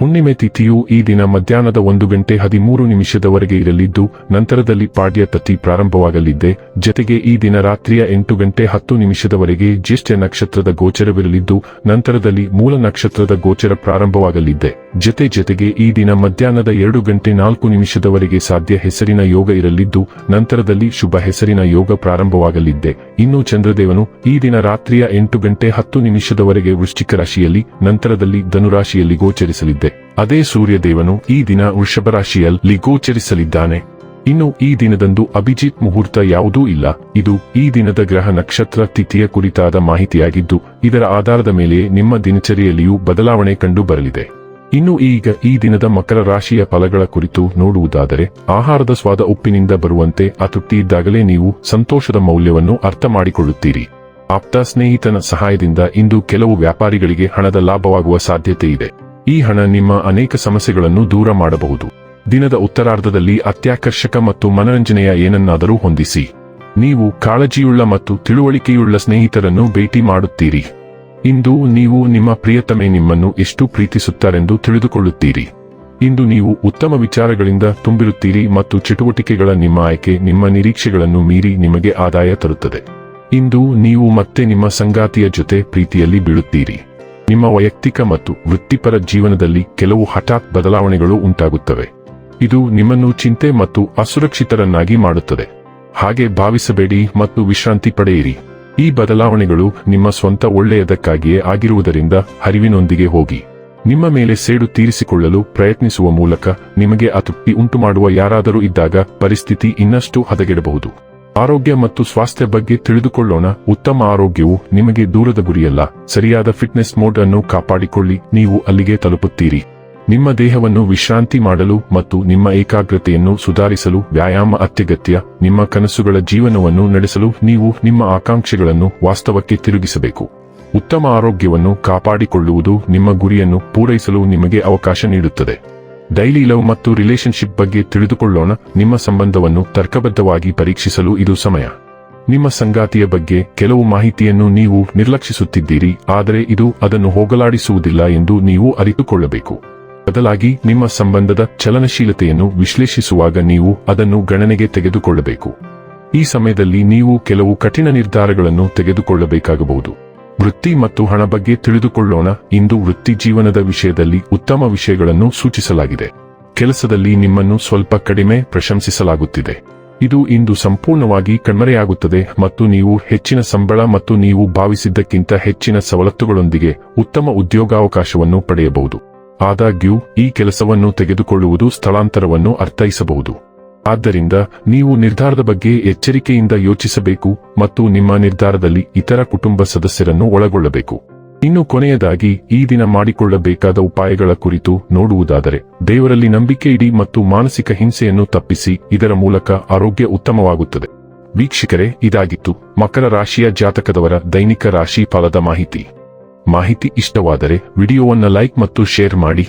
ಹುಣ್ಣಿಮೆ ತಿಥಿಯು ಈ ದಿನ ಮಧ್ಯಾಹ್ನದ ಒಂದು ಗಂಟೆ ಹದಿಮೂರು ನಿಮಿಷದವರೆಗೆ ಇರಲಿದ್ದು, ನಂತರದಲ್ಲಿ ಪಾಡ್ಯ ತತಿ ಪ್ರಾರಂಭವಾಗಲಿದ್ದೆ. ಜತೆಗೆ ಈ ದಿನ ರಾತ್ರಿಯ ಎಂಟು ಗಂಟೆ ಹತ್ತು ನಿಮಿಷದವರೆಗೆ ಜ್ಯೇಷ್ಠ ನಕ್ಷತ್ರದ ಗೋಚರವಿರಲಿದ್ದು, ನಂತರದಲ್ಲಿ ಮೂಲ ನಕ್ಷತ್ರದ ಗೋಚರ ಪ್ರಾರಂಭವಾಗಲಿದ್ದೆ. ಜತೆ ಜತೆಗೆ ಈ ದಿನ ಮಧ್ಯಾಹ್ನದ ಎರಡು ಗಂಟೆ ನಾಲ್ಕು ನಿಮಿಷದವರೆಗೆ ಸಾಧ್ಯ ಹೆಸರಿನ ಯೋಗ ಇರಲಿದ್ದು, ನಂತರದಲ್ಲಿ ಶುಭ ಹೆಸರಿನ ಯೋಗ ಪ್ರಾರಂಭವಾಗಲಿದ್ದೆ. ಇನ್ನು ಚಂದ್ರದೇವನು ಈ ದಿನ ರಾತ್ರಿಯ ಎಂಟು ಗಂಟೆ ಹತ್ತು ನಿಮಿಷದವರೆಗೆ ವೃಶ್ಚಿಕ ರಾಶಿಯಲ್ಲಿ, ನಂತರದಲ್ಲಿ ಧನುರಾಶಿಯಲ್ಲಿ ಗೋಚರಿಸಲಿದ್ದೆ. ಅದೇ ಸೂರ್ಯದೇವನು ಈ ದಿನ ವೃಷಭ ರಾಶಿಯಲ್ಲಿ ಗೋಚರಿಸಲಿದ್ದಾನೆ ಇನ್ನು ಈ ದಿನದಂದು ಅಭಿಜಿತ್ ಮುಹೂರ್ತ ಯಾವುದೂ ಇಲ್ಲ. ಇದು ಈ ದಿನದ ಗ್ರಹ ನಕ್ಷತ್ರ ತಿಥಿಯ ಕುರಿತಾದ ಮಾಹಿತಿಯಾಗಿದ್ದು, ಇದರ ಆಧಾರದ ಮೇಲೆ ನಿಮ್ಮ ದಿನಚರಿಯಲ್ಲಿಯೂ ಬದಲಾವಣೆ ಕಂಡು ಬರಲಿದೆ ಇನ್ನು ಈಗ ಈ ದಿನದ ಮಕರ ರಾಶಿಯ ಫಲಗಳ ಕುರಿತು ನೋಡುವುದಾದರೆ, ಆಹಾರದ ಸ್ವಾದ ಉಪ್ಪಿನಿಂದ ಬರುವಂತೆ ಅತೃಪ್ತಿ ಇದ್ದಾಗಲೇ ನೀವು ಸಂತೋಷದ ಮೌಲ್ಯವನ್ನು ಅರ್ಥ ಮಾಡಿಕೊಳ್ಳುತ್ತೀರಿ. ಆಪ್ತ ಸ್ನೇಹಿತನ ಸಹಾಯದಿಂದ ಇಂದು ಕೆಲವು ವ್ಯಾಪಾರಿಗಳಿಗೆ ಹಣದ ಲಾಭವಾಗುವ ಸಾಧ್ಯತೆ ಇದೆ. ಈ ಹಣ ನಿಮ್ಮ ಅನೇಕ ಸಮಸ್ಯೆಗಳನ್ನು ದೂರ ಮಾಡಬಹುದು. ದಿನದ ಉತ್ತರಾರ್ಧದಲ್ಲಿ ಅತ್ಯಾಕರ್ಷಕ ಮತ್ತು ಮನರಂಜನೆಯ ಏನನ್ನಾದರೂ ಹೊಂದಿಸಿ. ನೀವು ಕಾಳಜಿಯುಳ್ಳ ಮತ್ತು ತಿಳುವಳಿಕೆಯುಳ್ಳ ಸ್ನೇಹಿತರನ್ನು ಭೇಟಿ ಮಾಡುತ್ತೀರಿ. ಇಂದು ನೀವು ನಿಮ್ಮ ಪ್ರಿಯತಮೆ ನಿಮ್ಮನ್ನು ಎಷ್ಟು ಪ್ರೀತಿಸುತ್ತಾರೆಂದು ತಿಳಿದುಕೊಳ್ಳುತ್ತೀರಿ. ಇಂದು ನೀವು ಉತ್ತಮ ವಿಚಾರಗಳಿಂದ ತುಂಬಿರುತ್ತೀರಿ ಮತ್ತು ಚಟುವಟಿಕೆಗಳ ನಿಮ್ಮ ಆಯ್ಕೆ, ನಿಮ್ಮ ನಿರೀಕ್ಷೆಗಳನ್ನು ಮೀರಿ ನಿಮಗೆ ಆದಾಯ ತರುತ್ತದೆ. ಇಂದು ನೀವು ಮತ್ತೆ ನಿಮ್ಮ ಸಂಗಾತಿಯ ಜೊತೆ ಪ್ರೀತಿಯಲ್ಲಿ ಬೀಳುತ್ತೀರಿ. ನಿಮ್ಮ ವೈಯಕ್ತಿಕ ಮತ್ತು ವೃತ್ತಿಪರ ಜೀವನದಲ್ಲಿ ಕೆಲವು ಹಠಾತ್ ಬದಲಾವಣೆಗಳು ಉಂಟಾಗುತ್ತವೆ. ಇದು ನಿಮ್ಮನ್ನು ಚಿಂತೆ ಮತ್ತು ಅಸುರಕ್ಷಿತರನ್ನಾಗಿ ಮಾಡುತ್ತದೆ. ಹಾಗೆ ಭಾವಿಸಬೇಡಿ ಮತ್ತು ವಿಶ್ರಾಂತಿ ಪಡೆಯಿರಿ. ಈ ಬದಲಾವಣೆಗಳು ನಿಮ್ಮ ಸ್ವಂತ ಒಳ್ಳೆಯದಕ್ಕಾಗಿಯೇ ಆಗಿರುವುದರಿಂದ ಹರಿವಿನೊಂದಿಗೆ ಹೋಗಿ. ನಿಮ್ಮ ಮೇಲೆ ಸೇಡು ತೀರಿಸಿಕೊಳ್ಳಲು ಪ್ರಯತ್ನಿಸುವ ಮೂಲಕ ನಿಮಗೆ ಅತೃಪ್ತಿ ಉಂಟುಮಾಡುವ ಯಾರಾದರೂ ಇದ್ದಾಗ ಪರಿಸ್ಥಿತಿ ಇನ್ನಷ್ಟು ಹದಗೆಡಬಹುದು. ಆರೋಗ್ಯ ಮತ್ತು ಸ್ವಾಸ್ಥ್ಯ ಬಗ್ಗೆ ತಿಳಿದುಕೊಳ್ಳೋಣ. ಉತ್ತಮ ಆರೋಗ್ಯವು ನಿಮಗೆ ದೂರದ ಗುರಿಯಲ್ಲ. ಸರಿಯಾದ ಫಿಟ್ನೆಸ್ ಮೋಡ್ ಅನ್ನು ಕಾಪಾಡಿಕೊಳ್ಳಿ. ನೀವು ಅಲ್ಲಿಗೆ ತಲುಪುತ್ತೀರಿ. ನಿಮ್ಮ ದೇಹವನ್ನು ವಿಶ್ರಾಂತಿ ಮಾಡಲು ಮತ್ತು ನಿಮ್ಮ ಏಕಾಗ್ರತೆಯನ್ನು ಸುಧಾರಿಸಲು ವ್ಯಾಯಾಮ ಅತ್ಯಗತ್ಯ. ನಿಮ್ಮ ಕನಸುಗಳ ಜೀವನವನ್ನು ನಡೆಸಲು ನೀವು ನಿಮ್ಮ ಆಕಾಂಕ್ಷೆಗಳನ್ನು ವಾಸ್ತವಕ್ಕೆ ತಿರುಗಿಸಬೇಕು. ಉತ್ತಮ ಆರೋಗ್ಯವನ್ನು ಕಾಪಾಡಿಕೊಳ್ಳುವುದು ನಿಮ್ಮ ಗುರಿಯನ್ನು ಪೂರೈಸಲು ನಿಮಗೆ ಅವಕಾಶ ನೀಡುತ್ತದೆ. ಡೈಲಿ ಲವ್ ಮತ್ತು ರಿಲೇಶನ್ಶಿಪ್ ಬಗ್ಗೆ ತಿಳಿದುಕೊಳ್ಳೋಣ. ನಿಮ್ಮ ಸಂಬಂಧವನ್ನು ತರ್ಕಬದ್ಧವಾಗಿ ಪರೀಕ್ಷಿಸಲು ಇದು ಸಮಯ. ನಿಮ್ಮ ಸಂಗಾತಿಯ ಬಗ್ಗೆ ಕೆಲವು ಮಾಹಿತಿಯನ್ನು ನೀವು ನಿರ್ಲಕ್ಷಿಸುತ್ತಿದ್ದೀರಿ, ಆದರೆ ಇದು ಅದನ್ನು ಹೋಗಲಾಡಿಸುವುದಿಲ್ಲ ಎಂದು ನೀವು ಅರಿತುಕೊಳ್ಳಬೇಕು. ಬದಲಾಗಿ, ನಿಮ್ಮ ಸಂಬಂಧದ ಚಲನಶೀಲತೆಯನ್ನು ವಿಶ್ಲೇಷಿಸುವಾಗ ನೀವು ಅದನ್ನು ಗಣನೆಗೆ ತೆಗೆದುಕೊಳ್ಳಬೇಕು. ಈ ಸಮಯದಲ್ಲಿ ನೀವು ಕೆಲವು ಕಠಿಣ ನಿರ್ಧಾರಗಳನ್ನು ತೆಗೆದುಕೊಳ್ಳಬೇಕಾಗಬಹುದು. ವೃತ್ತಿ ಮತ್ತು ಹಣ ಬಗ್ಗೆ ತಿಳಿದುಕೊಳ್ಳೋಣ. ಇಂದು ವೃತ್ತಿ ಜೀವನದ ವಿಷಯದಲ್ಲಿ ಉತ್ತಮ ವಿಷಯಗಳನ್ನು ಸೂಚಿಸಲಾಗಿದೆ. ಕೆಲಸದಲ್ಲಿ ನಿಮ್ಮನ್ನು ಸ್ವಲ್ಪ ಕಡಿಮೆ ಪ್ರಶಂಸಿಸಲಾಗುತ್ತಿದೆ. ಇದು ಇಂದು ಸಂಪೂರ್ಣವಾಗಿ ಕಣ್ಮರೆಯಾಗುತ್ತದೆ ಮತ್ತು ನೀವು ಹೆಚ್ಚಿನ ಸಂಬಳ ಮತ್ತು ನೀವು ಭಾವಿಸಿದ್ದಕ್ಕಿಂತ ಹೆಚ್ಚಿನ ಸವಲತ್ತುಗಳೊಂದಿಗೆ ಉತ್ತಮ ಉದ್ಯೋಗಾವಕಾಶವನ್ನು ಪಡೆಯಬಹುದು. ಆದಾಗ್ಯೂ, ಈ ಕೆಲಸವನ್ನು ತೆಗೆದುಕೊಳ್ಳುವುದು ಸ್ಥಳಾಂತರವನ್ನು ಅರ್ಥೈಸಬಹುದು. ಆದ್ದರಿಂದ ನೀವು ನಿರ್ಧಾರದ ಬಗ್ಗೆ ಎಚ್ಚರಿಕೆಯಿಂದ ಯೋಚಿಸಬೇಕು ಮತ್ತು ನಿಮ್ಮ ನಿರ್ಧಾರದಲ್ಲಿ ಇತರ ಕುಟುಂಬ ಸದಸ್ಯರನ್ನು ಒಳಗೊಳ್ಳಬೇಕು. ಇನ್ನು ಕೊನೆಯದಾಗಿ, ಈ ದಿನ ಮಾಡಿಕೊಳ್ಳಬೇಕಾದ ಉಪಾಯಗಳ ಕುರಿತು ನೋಡುವುದಾದರೆ, ದೇವರಲ್ಲಿ ನಂಬಿಕೆ ಇಡಿ ಮತ್ತು ಮಾನಸಿಕ ಹಿಂಸೆಯನ್ನು ತಪ್ಪಿಸಿ, ಇದರ ಮೂಲಕ ಆರೋಗ್ಯ ಉತ್ತಮವಾಗುತ್ತದೆ. ವೀಕ್ಷಕರೇ, ಇದಾಗಿತ್ತು ಮಕರ ರಾಶಿಯ ಜಾತಕದವರ ದೈನಿಕ ರಾಶಿ ಫಲದ ಮಾಹಿತಿ. ಮಾಹಿತಿ ಇಷ್ಟವಾದರೆ, ವಿಡಿಯೋವನ್ನು ಲೈಕ್ ಮತ್ತು ಶೇರ್ ಮಾಡಿ.